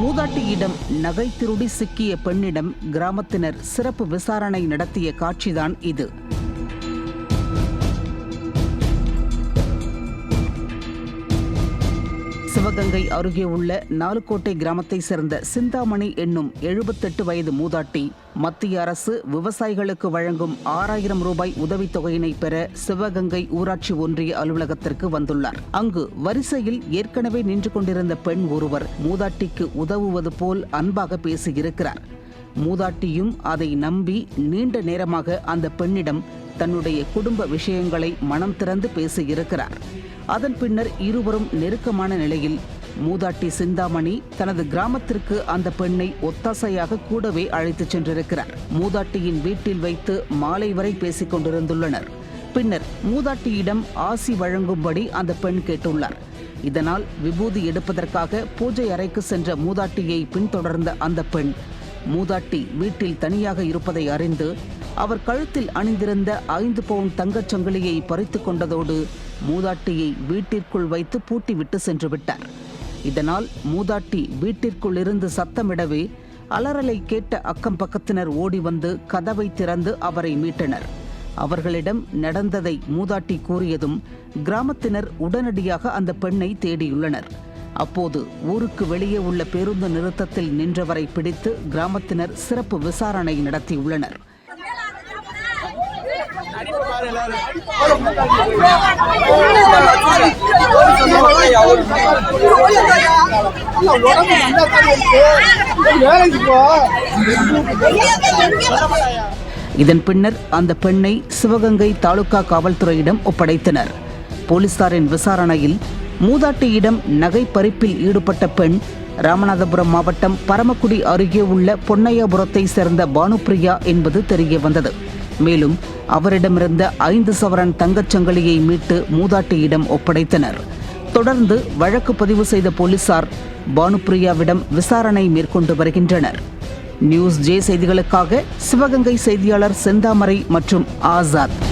மூதாட்டியிடம் நகை திருடி சிக்கிய பெண்ணிடம் கிராமத்தினர் சிறப்பு விசாரணை நடத்திய காட்சிதான் இது. சிவகங்கை அருகே உள்ள நாலுக்கோட்டை கிராமத்தை சேர்ந்த சிந்தாமணி என்னும் எழுபத்தெட்டு வயது மூதாட்டி மத்திய அரசு விவசாயிகளுக்கு வழங்கும் ஆறாயிரம் ரூபாய் உதவித்தொகையினை பெற சிவகங்கை ஊராட்சி ஒன்றிய அலுவலகத்திற்கு வந்துள்ளார். அங்கு வரிசையில் ஏற்கனவே நின்று கொண்டிருந்த பெண் ஒருவர் மூதாட்டிக்கு உதவுவது போல் அன்பாக பேசியிருக்கிறார். மூதாட்டியும் அதை நம்பி நீண்ட நேரமாக அந்த பெண்ணிடம் தன்னுடைய குடும்ப விஷயங்களை மனம் திறந்து பேசியிருக்கிறார். அதன் பின்னர் இருவரும் நெருக்கமான நிலையில் மூதாட்டி சிந்தாமணி தனது கிராமத்திற்கு அந்த பெண்ணை ஒத்தாசையாக கூடவே அழைத்துச் சென்றிருக்கிறார். மூதாட்டியின் வீட்டில் வைத்து மாலை வரை பேசிக் கொண்டிருந்துள்ளனர். பின்னர் மூதாட்டியிடம் ஆசி வழங்கும்படி அந்த பெண் கேட்டுள்ளார். இதனால் விபூதி எடுப்பதற்காக பூஜை அறைக்கு சென்ற மூதாட்டியை பின்தொடர்ந்த அந்த பெண் மூதாட்டி வீட்டில் தனியாக இருப்பதை அறிந்து அவர் கழுத்தில் அணிந்திருந்த ஐந்து பவுன் தங்கச் சங்கிலியை பறித்து கொண்டதோடு மூதாட்டியை வீட்டிற்குள் வைத்து பூட்டிவிட்டு சென்று விட்டார். இதனால் மூதாட்டி வீட்டிற்குள் இருந்து சத்தமிடவே அலறலை கேட்ட அக்கம் பக்கத்தினர் ஓடி வந்து கதவை திறந்து அவரை மீட்டனர். அவர்களிடம் நடந்ததை மூதாட்டி கூறியதும் கிராமத்தினர் உடனடியாக அந்த பெண்ணை தேடியுள்ளனர். அப்போது ஊருக்கு வெளியே உள்ள பேருந்து நிறுத்தத்தில் நின்றவரை பிடித்து கிராமத்தினர் சிறப்பு விசாரணை நடத்தியுள்ளனர். இதன் பின்னர் அந்த பெண்ணை சிவகங்கை தாலுகா காவல்துறையிடம் ஒப்படைத்தனர். போலீசாரின் விசாரணையில் மூதாட்டியிடம் நகை பறிப்பில் ஈடுபட்ட பெண் ராமநாதபுரம் மாவட்டம் பரமக்குடி அருகே உள்ள பொன்னையாபுரத்தை சேர்ந்த பானுப்ரியா என்பது தெரிய வந்தது. மேலும் அவரிடமிருந்த ஐந்து சவரன் தங்கச்சங்கிலியை மீட்டு மூதாட்டியிடம் ஒப்படைத்தனர். தொடர்ந்து வழக்கு பதிவு செய்த போலீசார் பானுப்ரியாவிடம் விசாரணை மேற்கொண்டு வருகின்றனர். நியூஸ் ஜே செய்திகளுக்காக சிவகங்கை செய்தியாளர் செந்தாமரை மற்றும் ஆசாத்.